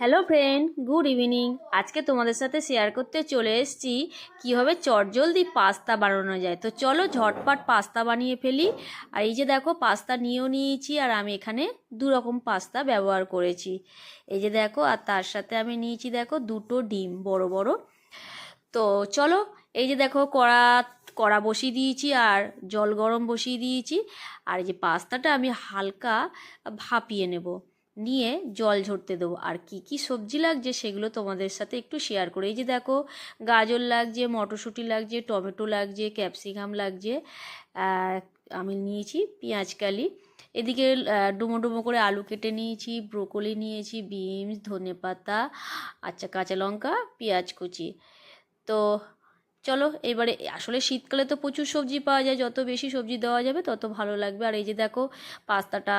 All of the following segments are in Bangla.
হ্যালো ফ্রেন্ড গুড ইভিনিং আজকে তোমাদের সাথে শেয়ার করতে চলে এসেছি কীভাবে চটজলদি পাস্তা বানানো যায়। তো চলো ঝটপট পাস্তা বানিয়ে ফেলি। আর এই যে দেখো, পাস্তা নিয়েও নিয়েছি আর আমি এখানে দু রকম পাস্তা ব্যবহার করেছি। এই যে দেখো, আর তার সাথে আমি নিয়েছি দেখো দুটো ডিম, বড় বড়। তো চলো, এই যে দেখো, কড়া কড়া বসিয়ে দিয়েছি আর জল গরম বসিয়ে দিয়েছি। আর এই যে পাস্তাটা আমি হালকা ভাপিয়ে নেব। নিয়ে জল ঝরতে দেবো। আর কি কি সবজি লাগছে সেগুলো তোমাদের সাথে একটু শেয়ার করে। এই যে দেখো, গাজর লাগছে, মটরশুঁটি লাগছে, টমেটো লাগছে ক্যাপসিকাম লাগছে আমি নিয়েছি পেঁয়াজকালি এদিকে ডুমো ডুমো করে আলু কেটে নিয়েছি, ব্রোকলি নিয়েছি, বিনস ধনে পাতা আচ্ছা কাঁচা লঙ্কা, পেঁয়াজ কুচি। তো চলো, এবারে আসলে শীতকালে তো প্রচুর সবজি পাওয়া যায়, যত বেশি সবজি দেওয়া যাবে তত ভালো লাগবে। আর এই যে দেখো, পাস্তাটা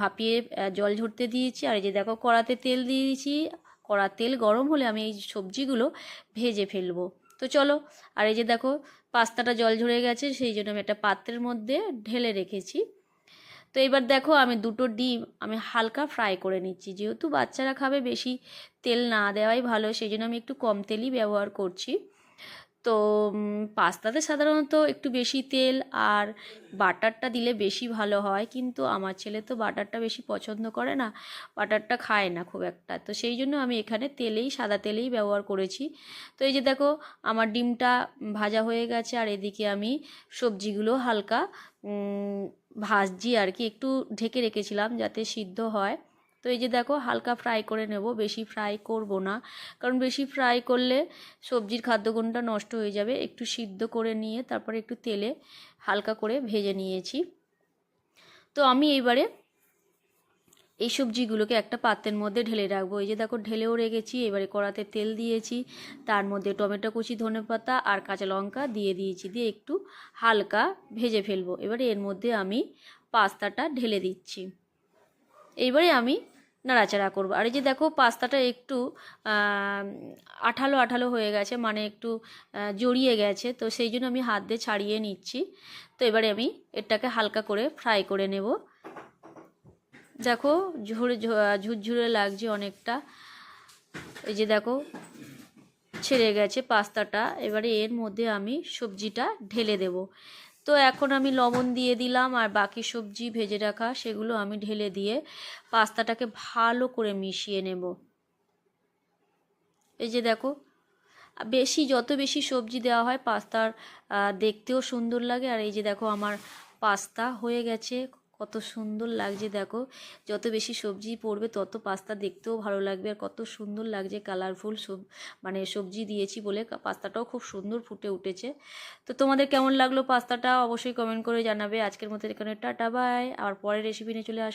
ভাপিয়ে জল ঝরতে দিয়েছি, আর এই যে দেখো, কড়াতে তেল দিয়েছি। কড়া তেল গরম হলে আমি এই সবজিগুলো ভেজে ফেলব। তো চলো, আর এই যে দেখো, পাস্তাটা জল ঝরে গেছে, সেই জন্য আমি একটা পাত্রের মধ্যে ঢেলে রেখেছি। তো এবার দেখো, আমি দুটো ডিম আমি হালকা ফ্রাই করে নিচ্ছি। যেহেতু বাচ্চারা খাবে, বেশি তেল না দেওয়াই ভালো, সেই জন্য আমি একটু কম তেলই ব্যবহার করছি। তো পাস্তাতে সাধারণত একটু বেশি তেল আর বাটারটা দিলে বেশি ভালো হয়। কিন্তু আমার ছেলে তো বাটারটা বেশি পছন্দ করে না, বাটারটা খায় না খুব একটা। তো সেই জন্য আমি এখানে তেলেই, সাদা তেলেই ব্যবহার করেছি। তো এই যে দেখো, আমার ডিমটা ভাজা হয়ে গেছে আর এদিকে আমি সবজিগুলো হালকা ভাজছি আর কি। একটু ঢেকে রেখেছিলাম যাতে সিদ্ধ হয়। তো এই যে দেখো হালকা ফ্রাই করে নেব, বেশি ফ্রাই করব না। কারণ বেশি ফ্রাই করলে সবজির খাদ্যগুণটা নষ্ট হয়ে যাবে। একটু সিদ্ধ করে নিয়ে তারপরে একটু তেলে হালকা করে ভেজে নিয়েছি। তো আমি এইবারে এই সবজিগুলোকে একটা পাত্রের মধ্যে ঢেলে রাখব। এই যে দেখো ঢেলেও রেখেছি, এবারে কড়াতে তেল দিয়েছি, তার মধ্যে টমেটো কুচি ধনে পাতা আর কাঁচা লঙ্কা দিয়ে দিয়েছি, দিয়ে একটু হালকা ভেজে ফেলব। এবারে এর মধ্যে আমি পাস্তাটা ঢেলে দিচ্ছি। এইবারে আমি নাড়াচাড়া করব। আর এই যে দেখো, পাস্তাটা একটু আঠালো আঠালো হয়ে গেছে মানে একটু জড়িয়ে গেছে, তো সেই জন্য আমি হাত দিয়ে ছাড়িয়ে নিচ্ছি। তো এবারে আমি এটাকে হালকা করে ফ্রাই করে নেব। দেখো, ঝরে ঝুরঝুরে লাগছে অনেকটা। এই যে দেখো, ছেড়ে গেছে পাস্তাটা। এবারে এর মধ্যে আমি সবজিটা ঢেলে দেব। তো এখন আমি লবণ দিয়ে দিলাম আর বাকি সবজি ভেজে রাখা, সেগুলো আমি ঢেলে দিয়ে পাস্তাটাকে ভালো করে মিশিয়ে নেব। এই যে দেখো, বেশি, যত বেশি সবজি দেওয়া হয় পাস্তার দেখতেও সুন্দর লাগে। আর এই যে দেখো, আমার পাস্তা হয়ে গেছে। কত সুন্দর লাগছে, দেখো। যত বেশি সবজি পড়বে, তত পাস্তা দেখতেও ভালো লাগবে। আর কত সুন্দর লাগছে কালারফুল সব মানে সবজি দিয়েছি বলে। পাস্তাটাও খুব সুন্দর ফুটে উঠেছে। তো তোমাদের কেমন লাগল পাস্তাটা? অবশ্যই কমেন্ট করে জানাবে। আজকের মতো এখানে টাটা বাই আর পরের রেসিপি নিয়ে চলে আসব।